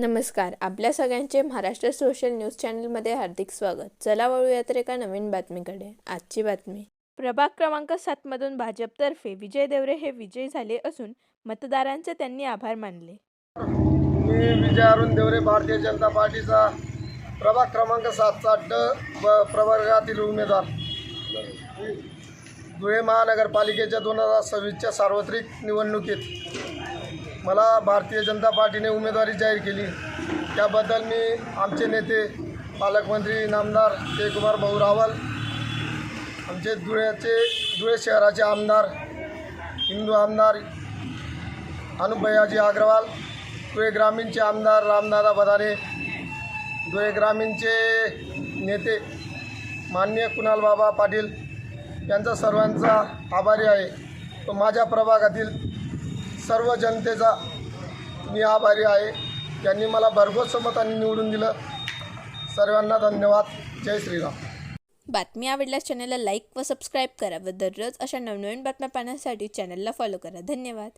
नमस्कार. आपल्या सगळ्यांचे महाराष्ट्र सोशल न्यूज चॅनलमध्ये हार्दिक स्वागत. चला वळूया तर एका नवीन बातमीकडे. आजची बातमी. प्रभाग क्रमांक सातमधून भाजपतर्फे विजय देवरे हे विजयी झाले असून मतदारांचे त्यांनी आभार मानले. मी विजय अरुण देवरे भारतीय जनता पार्टीचा प्रभाग क्रमांक सातचा ड प्रवर्गातील उमेदवार. धुळे महानगरपालिकेच्या दोन हजार सव्वीसच्या सार्वत्रिक निवडणुकीत मला भारतीय जनता पार्टीने उमेदवारी जाहीर केली. त्याबद्दल मी आमचे नेते पालकमंत्री नामदार जयकुमार भाऊ रावल आमचे धुळ्याचे धुळे शहराचे आमदार हिंदू आमदार अनुभयाजी अग्रवाल धुळे ग्रामीणचे आमदार रामदादा बदारे धुळे ग्रामीणचे नेते माननीय कुणाल बाबा पाटील यांचा सर्वांचा आभारी आहे. तो माझ्या प्रभागातील सर्व जनतेचा मी आभारी आहे. त्यांनी मला भरघोस मतांनी निवडून दिलं. सर्वांना धन्यवाद. जय श्रीराम. बातमी आवडल्यास चॅनलला लाईक व सबस्क्राईब करा व दररोज अशा नवनवीन बातम्या पाहण्यासाठी चॅनलला फॉलो करा. धन्यवाद.